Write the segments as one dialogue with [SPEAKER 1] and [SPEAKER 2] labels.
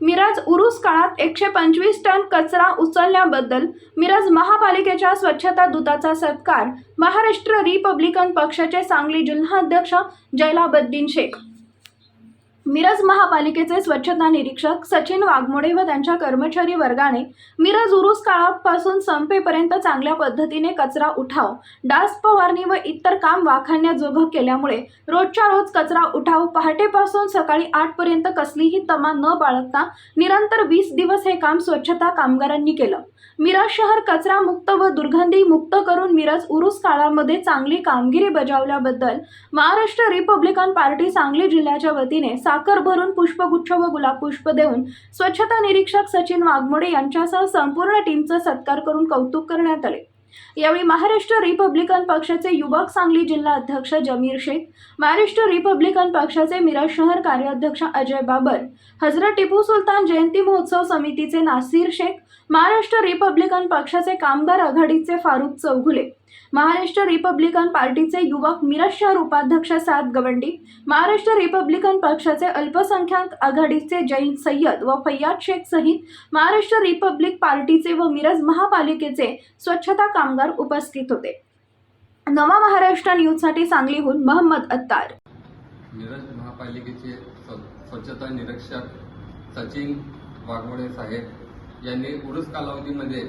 [SPEAKER 1] मिरज उरूस काळात एकशे पंचवीस टन कचरा उचलल्याबद्दल मिरज महापालिकेच्या स्वच्छता दूताचा सत्कार महाराष्ट्र रिपब्लिकन पक्षाचे सांगली जिल्हाध्यक्ष जैलाबद्दीन शेख मिरज महापालिकेचे स्वच्छता निरीक्षक सचिन वाघमोडे व त्यांच्या कर्मचारी वर्गाने मिरज उरूस काळापासून संपेपर्यंत चांगल्या पद्धतीने कचरा उठाव डास फवारणी व इतर काम वाखाण्याजोगं केल्यामुळे रोजच्या रोज कचरा उठाव पहाटेपासून सकाळी आठपर्यंत कसलीही तमा न बाळगता निरंतर वीस दिवस हे काम स्वच्छता कामगारांनी केलं. मिरज शहर कचरा मुक्त व दुर्गंधी मुक्त करून मिरज उरूस काळामध्ये चांगली कामगिरी बजावल्याबद्दल महाराष्ट्र रिपब्लिकन पार्टी सांगली जिल्ह्याच्या वतीने साखर भरून पुष्पगुच्छ व गुलाब पुष्प देऊन स्वच्छता निरीक्षक सचिन वाघमोडे यांच्यासह संपूर्ण टीमचा सत्कार करून कौतुक करण्यात आले. यावेळी महाराष्ट्र रिपब्लिकन पक्षाचे युवक सांगली जिल्हा अध्यक्ष जमीर शेख महाराष्ट्र रिपब्लिकन पक्षाचे मिरज शहर कार्याध्यक्ष अजय बाबर हजरत टिपू सुलतान जयंती महोत्सव समितीचे नासिर शेख महाराष्ट्र रिपब्लिकन पक्षाचे कामगार आघाडीचे फारुख चौघुले महाराष्ट्र रिपब्लिकन पार्टीचे युवक मिरज शहर उपाध्यक्ष साद गवंडी महाराष्ट्र रिपब्लिकन पक्षाचे अल्पसंख्याक आघाडीचे जैन सय्यद व फैयाद शेख सहित महाराष्ट्र रिपब्लिक पार्टीचे व मिरज महापालिकेचे स्वच्छता कामगार उपस्थित होते. नवा महाराष्ट्र न्यूजसाठी सांगलीहून महम्मद अत्तार.
[SPEAKER 2] मिरज महापालिकेचे स्वच्छता निरीक्षक सचिन वाघमोडे साहेब यांनी उरुस कालावधीमध्ये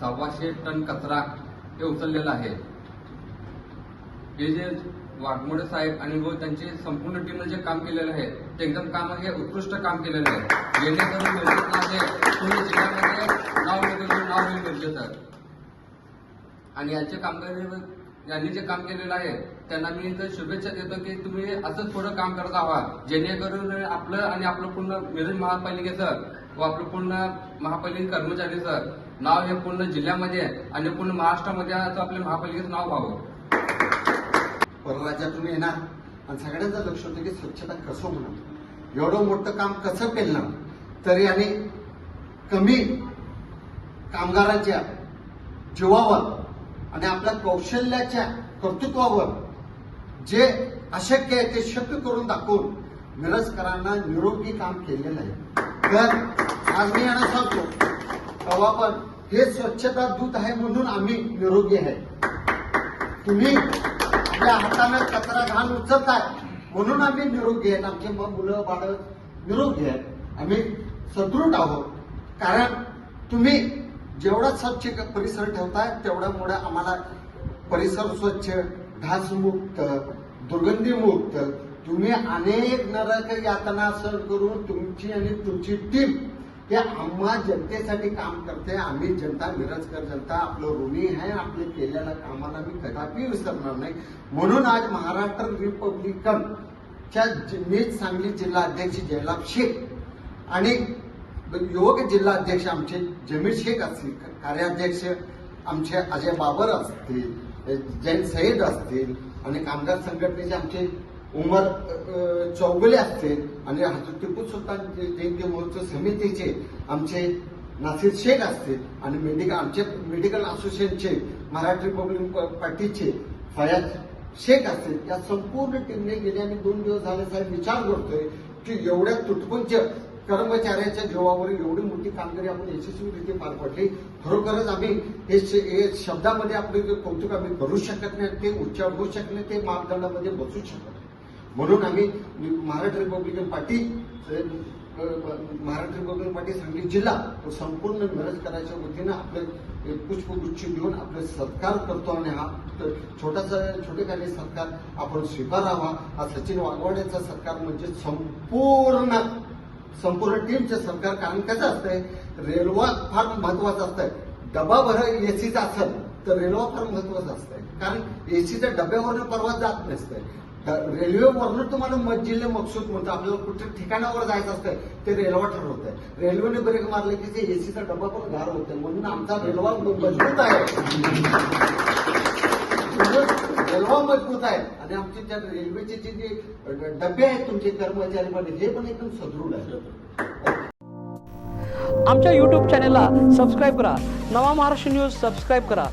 [SPEAKER 2] सव्वाशे टन कचरा हे उचललेलं आहे. हे जे वाघमोडे साहेब आणि व त्यांचे संपूर्ण टीमने जे काम केलेलं आहे ते एकदम काम हे उत्कृष्ट काम केलेलं आहे. जेणेकरून जिल्ह्यामध्ये नाव मिरजेचं नाव होईल गरजेचं आणि याचे कामगार यांनी जे काम केलेलं आहे त्यांना मी इथं शुभेच्छा देतो की तुम्ही असंच पुढं काम करत आहात जेणेकरून आपलं आणि आपलं पूर्ण मिरज महापालिकेचं व आपलं पूर्ण महापालिका कर्मचारीचं नाव हे पूर्ण जिल्ह्यामध्ये आणि पूर्ण महाराष्ट्रामध्ये आपल्या महापालिकेचं नाव व्हावं.
[SPEAKER 3] परराज्यातून येणार आणि सगळ्यांचं लक्ष होतं की स्वच्छता कसं होणार? एवढं मोठं काम कसं केलं तरी आणि कमी कामगारांच्या जीवावर आणि आपल्या कौशल्याच्या कर्तृत्वावर जे अशक्य आहे ते शक्य करून दाखवून मिरजकरांना निरोगी काम केलेलं आहे. तर आज मी यांना सांगतो तेव्हा पण हे स्वच्छता दूत आहे म्हणून आम्ही निरोगी आहे. तुम्ही आपल्या हातानं कचरा घाण उचलताय म्हणून आम्ही निरोगी आहेत आमचे मुलं बाळ निरोगी आहेत. आम्ही सदृढ आहोत. कारण तुम्ही जेवढा स्वच्छ परिसर ठेवताय तेवढ्यामुळे आम्हाला परिसर स्वच्छ घासमुक्त दुर्गंधीमुक्त. तुम्ही अनेक नरक यातना सहन करून तुमची आणि तुमची टीम ते आम्हा जनतेसाठी काम करते आम्ही जनता मिरजकर जनता आपलं ऋणी आहे आपले केलेल्या कामाला मी कदापि विसरणार नाही. म्हणून आज महाराष्ट्र रिपब्लिकन च्या मीच सांगली जिल्हा अध्यक्ष जयलाब शेख आणि युवक जिल्हा अध्यक्ष आमचे जमीर शेख असतील कार्याध्यक्ष आमचे अजय बाबर असतील जैन सईद असतील आणि कामगार संघटनेचे आमचे उमर चौगुले असतील आणि हजरत टिपू सुलतान जे- जयंती महोत्सव समितीचे आमचे नासिर शेख असतील आणि मेडिकल आमचे मेडिकल असोसिएशनचे मराठी रिपब्लिक पार्टीचे फयाज शेख असतील या संपूर्ण टीमने गेले आणि दोन दिवस झाले साहेब विचार करतोय की एवढ्या तुटपुंज कर्मचाऱ्याच्या जीवावर एवढी मोठी कामगिरी आपण यशस्वीरित्या पार पडली. खरोखरच आम्ही हे श- हे शब्दामध्ये आपले कौतुक आम्ही करू शकत नाही ते उच्चार शकत नाही ते मापदंडामध्ये बसू शकत नाही. म्हणून आम्ही Maharashtra Republican Party Maharashtra Republican Party Sangli जिल्हा तो संपूर्ण मिरज करायच्या वतीनं आपले पुष्पगुच्छ देऊन आपले सत्कार करतो आणि हा त- छोटासा छोटेखानी सत्कार आपण स्वीकारावा. हा सचिन वाघवाड्याचा सत्कार म्हणजे संपूर्ण संपूर्ण टीमचे सरकार कारण कसं असतंय रेल्वा फार महत्वाचं असतंय. डबा भर एसीचा असेल तर रेल्वा फार महत्वाचं असतंय. कारण एसीच्या डब्यावरनं परवा जात नसतंय. रेल्वेवरनं तुम्हाला मत जिल्हे मकसूद म्हणतो. आपल्याला कुठल्या ठिकाणावर जायचं असतंय ते रेल्वा ठरवत आहे रेल्वेने ब्रेक मारले की ते एसीचा डबा पण गार होतोय. म्हणून आमचा रेल्वा मजबूत आहे. रेल्वा मजबूत आहे. आणि आमचे त्या रेल्वेचे जे जे डबे आहेत तुमचे कर्मचारी पण हे पण एकदम सदृढ आहे
[SPEAKER 4] आमच्या यूट्यूब चॅनेलला सबस्क्राईब करा. नवा महाराष्ट्र न्यूज सबस्क्राईब करा.